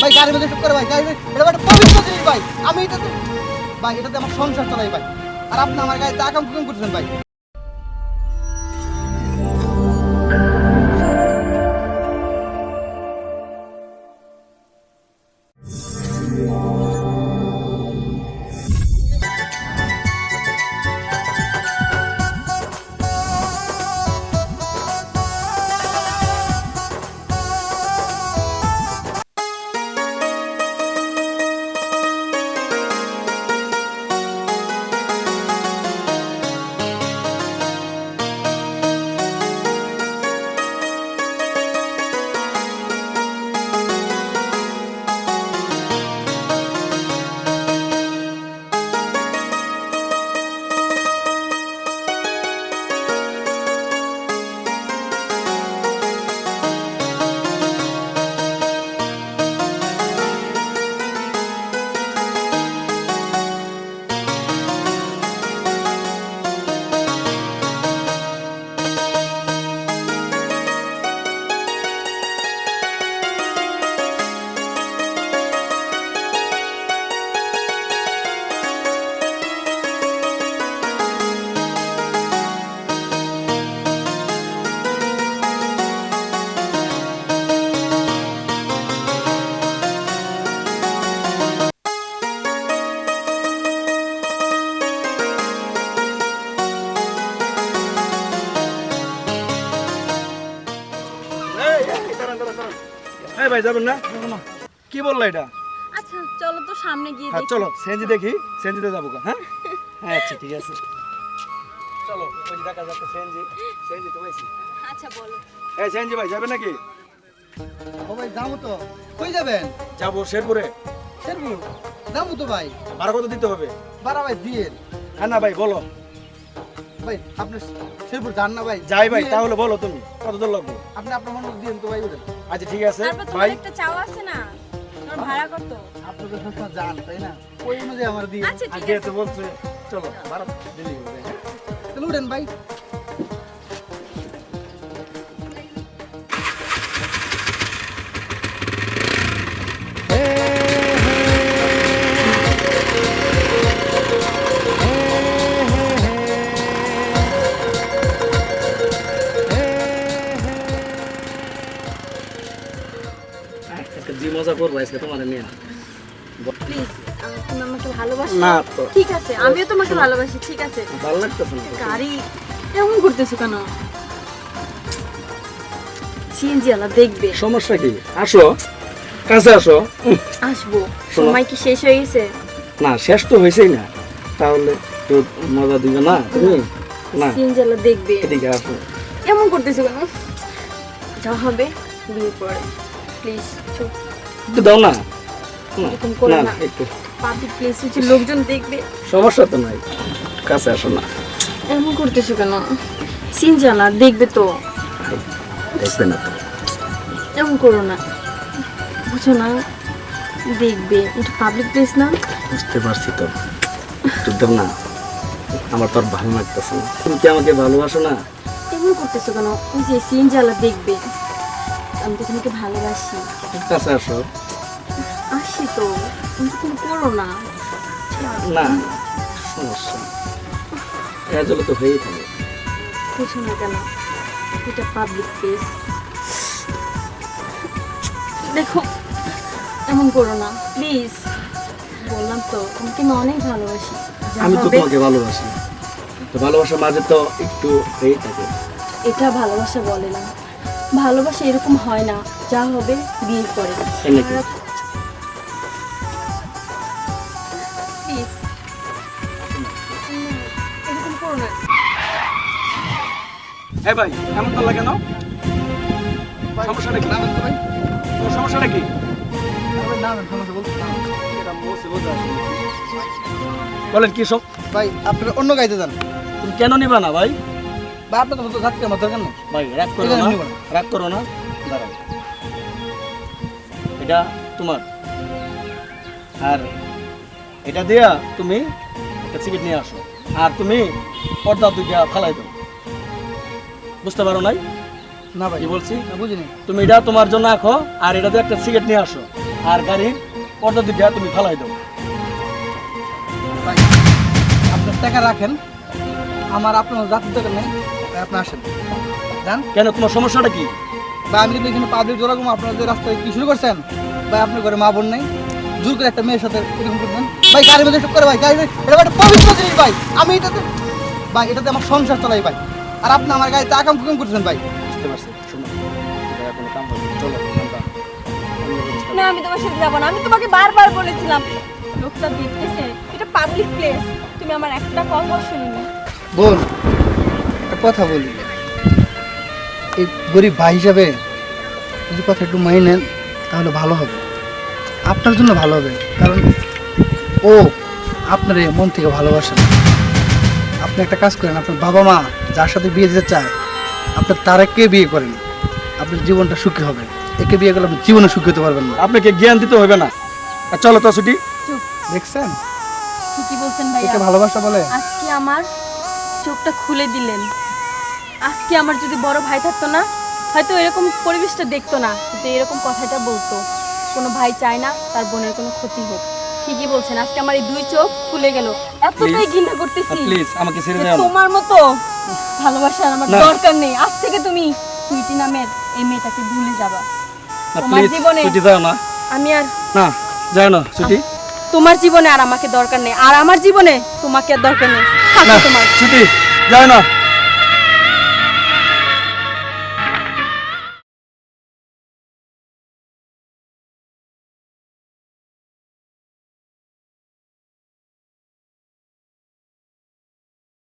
ভাই, গাড়ির মধ্যে চুপ করে ভাই গাড়ি এটা একটা পবিত্র জিনিস ভাই। আমি এটা ভাই, এটাতে আমার সংসার চলাই ভাই। আর আপনি আমার গায়ে চা কাম কুকাম করতেছেন ভাই। হ্যাঁ ভাই যাবেন না? কি বললা এটা? আচ্ছা চলো তো সামনে গিয়ে হ্যাঁ দেখি। চলো সেনজি দেখি সেনজিতে যাব গা, হ্যাঁ? হ্যাঁ আচ্ছা ঠিক আছে। চলো ওই দেখা যাচ্ছে সেনজি। সেনজি তো পাইছি। আচ্ছা বলো। হ্যাঁ সেনজি ভাই যাবেন নাকি? ও ভাই যাব তো। কই যাবেন? যাব শেরপুরে। শেরপুর? যাব তো ভাই। ভাড়া কত দিতে হবে? বারা ভাই দিয়ে। হ্যাঁ না ভাই বলো। ভাই আপনি শেরপুর যান না ভাই। যাই ভাই তাহলে বলো তুমি কত দূর লাগবে? আপনি আপনার মনে দিন তো ভাই ওদের আচ্ছা ঠিক আছে ভাই। একটা চাও আছে না? তোমার ভাড়া কত? আপনি তো সবসময় যান তাই না? ওই অনুযায়ী আমার দিয়ে আচ্ছা ঠিক আছে। বলছে চলো ভাড়া হবে হ্যাঁ? তাহলে উঠেন ভাই। তুমি আমাকে ভালোবাসো? না তো। ঠিক আছে আমিও তোমাকে ভালোবাসি ঠিক আছে। ভালো লাগতেছে না গাড়ি এমন করতেছো কেন? সিএনজি আলা দেখবে। সমস্যা কি? আসো। কাছে আসো। আসব। সময় কি শেষ হয়ে গেছে? না শেষ তো হয়েছেই না। তাহলে একটু মজা দিবে না তুমি? না। সিএনজি আলা দেখবে। এদিকে আসো। এমন করতেছো কেন? যা হবে বিয়ে পরে। প্লিজ দাও না না, এরকম করো না না। পাবলিক প্লেস হচ্ছে লোকজন দেখবে। সমস্যা তো নাই। কাছে আসো না। এমন করতেছো কেন? আলা দেখবে তো। দেখবে না তো। এমন করো না। বুঝো না দেখবে। এটা পাবলিক প্লেস না? বুঝতে পারছি তো। একটু দাও না। আমার তো ভালো লাগতেছে না। তুমি কি আমাকে ভালোবাসো না? এমন করতেছো কেন? ওই যে সিন জ্বালা দেখবে। আমি তো তোমাকে ভালোবাসি। কাছে আসো। তো তুমি করো না। না সমস্যা তো হয়েই থাকে। বুঝো না কেন এটা পাবলিক প্লেস দেখো এমন করো না প্লিজ বললাম তো তোমাকে আমি অনেক ভালোবাসি। আমি তো তোমাকে ভালোবাসি। তো ভালোবাসার মাঝে তো একটু হয়েই থাকে। এটা ভালোবাসা বলে না। ভালোবাসা এরকম হয় না যা হবে বিয়ে করে। হ্যাঁ ভাই এমন করলা কেন সমস্যাটা কি? নামেন তো ভাই তোমার সমস্যাটা কি? বলেন কি সব? ভাই আপনারা অন্য গাইতে যান। তুমি কেন নিবা না ভাই? বা আপনার মতো যাত্রী আমার দরকার নেই। ভাই রাগ করো না। রাগ করো না। দাঁড়াও। এটা তোমার। আর এটা দিয়া তুমি একটা সিগারেট নিয়ে আসো। আর তুমি পর্দা দুইটা ফালাই দাও। বুঝতে পারো নাই? না ভাই। কি বলছি? বুঝিনি। তুমি এটা তোমার জন্য রাখো আর এটা দিয়ে একটা সিগারেট নিয়ে আসো আর গাড়ির পর্দা দুইটা তুমি ফালাই দাও। আপনার টাকা রাখেন আমার আপনার রাতের দরকার নেই। আপনি আসেন। যান। কেন তোমার সমস্যাটা কি? ভাই আমি কিন্তু এখানে পাবলিক জোরাগম আপনারা যে রাস্তায় কি শুরু করছেন? ভাই আপনার ঘরে মা বোন নেই। জোর করে একটা মেয়ের সাথে এরকম করছেন ভাই গাড়ির মধ্যে করে ভাই গাড়ি এটা একটা পবিত্র জিনিস ভাই আমি এটাতে ভাই এটাতে আমার সংসার চলাই ভাই। আর আপনি আমার গাড়িতে আকাম কুকাম করছেন ভাই। বুঝতে পারছি শোনো কোনো কাম হবে না। চলো আমরা অন্য ব্যবস্থা না আমি তোমার সাথে যাব না। আমি তোমাকে বারবার বলেছিলাম লোকটা দেখতেছে এটা পাবলিক প্লেস তুমি আমার একটা কথাও শুনিনি। বোন একটা কথা বলি। এই গরিব ভাই হিসাবে যদি কথা একটু মাই নেন তাহলে ভালো হবে। আপনার জন্য ভালো হবে কারণ ও আপনার এই মন থেকে ভালোবাসেন আপনি একটা কাজ করেন আপনার বাবা মা যার সাথে বিয়ে দিতে চায় আপনার তারাকে বিয়ে করেন আপনার জীবনটা সুখী হবে। একে বিয়ে করলে আপনি জীবনে সুখী হতে পারবেন না। আপনাকে জ্ঞান দিতে হবে না। আর চলো তো ছুটি। দেখছেন? ঠিকই বলছেন একে ভালোবাসা বলে। আজকে আমার চোখটা খুলে দিলেন। আজকে আমার যদি বড় ভাই থাকতো না হয়তো এরকম পরিবেশটা দেখতো না কিন্তু এরকম কথাটা বলতো। কোনো ভাই চায় না তার বোনের কোনো ক্ষতি হোক। ঠিকই বলছেন আজকে আমার এই দুই চোখ গেল। এতটাই ঘৃণা করতেছি প্লিজ আমাকে ছেড়ে দাও তোমার মতো ভালোবাসার আমার দরকার নেই। আজ থেকে তুমি সুইটি নামের এই মেয়েটাকে ভুলে যাবা। না তোমার প্লিজ জীবনে- ছুটি যাও না। আমি আর না যাও না সুইটি। তোমার জীবনে আর আমাকে দরকার নেই। আর আমার জীবনে তোমাকে আর দরকার নেই। থাকো তোমার। সুইটি যাও না।